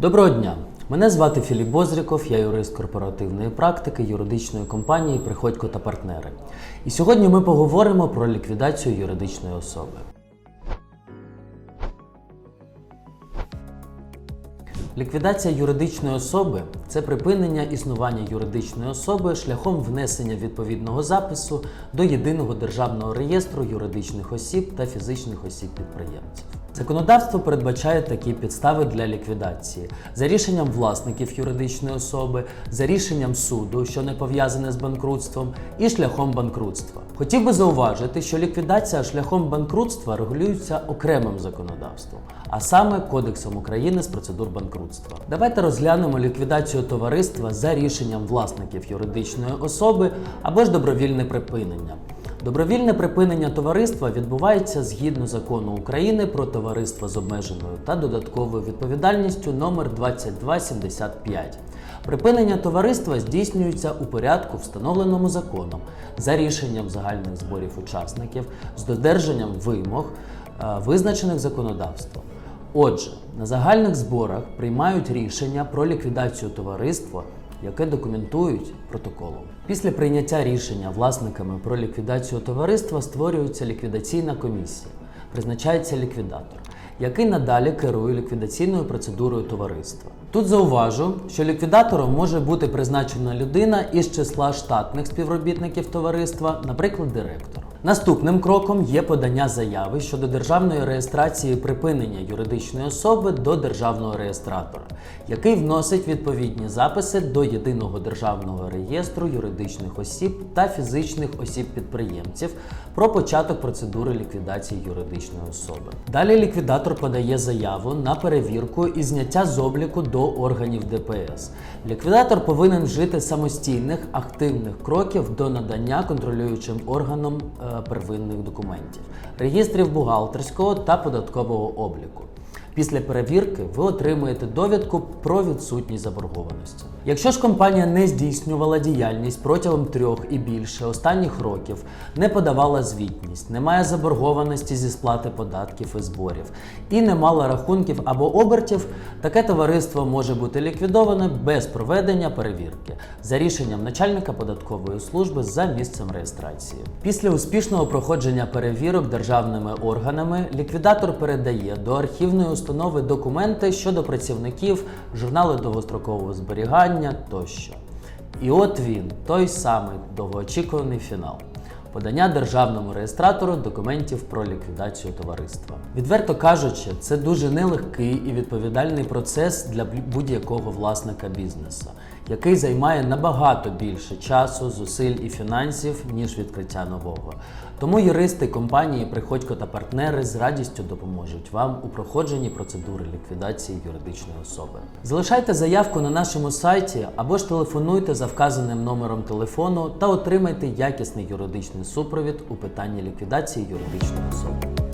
Доброго дня! Мене звати Філіп Бозріков, я юрист корпоративної практики юридичної компанії Приходько та партнери. І сьогодні ми поговоримо про ліквідацію юридичної особи. Ліквідація юридичної особи це припинення існування юридичної особи шляхом внесення відповідного запису до єдиного державного реєстру юридичних осіб та фізичних осіб підприємців. Законодавство передбачає такі підстави для ліквідації за рішенням власників юридичної особи, за рішенням суду, що не пов'язане з банкрутством, і шляхом банкрутства. Хотів би зауважити, що ліквідація шляхом банкрутства регулюється окремим законодавством, а саме Кодексом України з процедур банкрутства. Давайте розглянемо ліквідацію товариства за рішенням власників юридичної особи або ж добровільне припинення. Добровільне припинення товариства відбувається згідно закону України про товариство з обмеженою та додатковою відповідальністю номер 2275. Припинення товариства здійснюється у порядку, встановленому законом, за рішенням загальних зборів учасників з додержанням вимог, е, визначених законодавством. Отже, на загальних зборах приймають рішення про ліквідацію товариства, яке документують протоколом. Після прийняття рішення власниками про ліквідацію товариства створюється ліквідаційна комісія, призначається ліквідатор, який надалі керує ліквідаційною процедурою товариства. Тут зауважу, що ліквідатором може бути призначена людина із числа штатних співробітників товариства, наприклад, директор. Наступним кроком є подання заяви щодо державної реєстрації припинення юридичної особи до державного реєстратора, який вносить відповідні записи до єдиного державного реєстру юридичних осіб та фізичних осіб-підприємців про початок процедури ліквідації юридичної особи. Далі ліквідатор подає заяву на перевірку і зняття з обліку до органів ДПС. Ліквідатор повинен вжити самостійних активних кроків до надання контролюючим органам е, первинних документів, реєстрів бухгалтерського та податкового обліку. Після перевірки ви отримуєте довідку про відсутність заборгованості. Якщо ж компанія не здійснювала діяльність протягом трьох і більше останніх років, не подавала звітність, не має заборгованості зі сплати податків і зборів і не мала рахунків або обертів, таке товариство може бути ліквідоване без проведення перевірки за рішенням начальника податкової служби за місцем реєстрації. Після успішного проходження перевірок державними органами ліквідатор передає до архівної установи документи щодо працівників, журнали довгострокового зберігання тощо. І от він, той самий довгоочікуваний фінал. Подання державному реєстратору документів про ліквідацію товариства. Відверто кажучи, це дуже нелегкий і відповідальний процес для будь-якого власника бізнесу, який займає набагато більше часу, зусиль і фінансів, ніж відкриття нового. Тому юристи компанії Приходько та партнери з радістю допоможуть вам у проходженні процедури ліквідації юридичної особи. Залишайте заявку на нашому сайті або ж телефонуйте за вказаним номером телефону та отримайте якісний юридичний супровід у питанні ліквідації юридичної особи.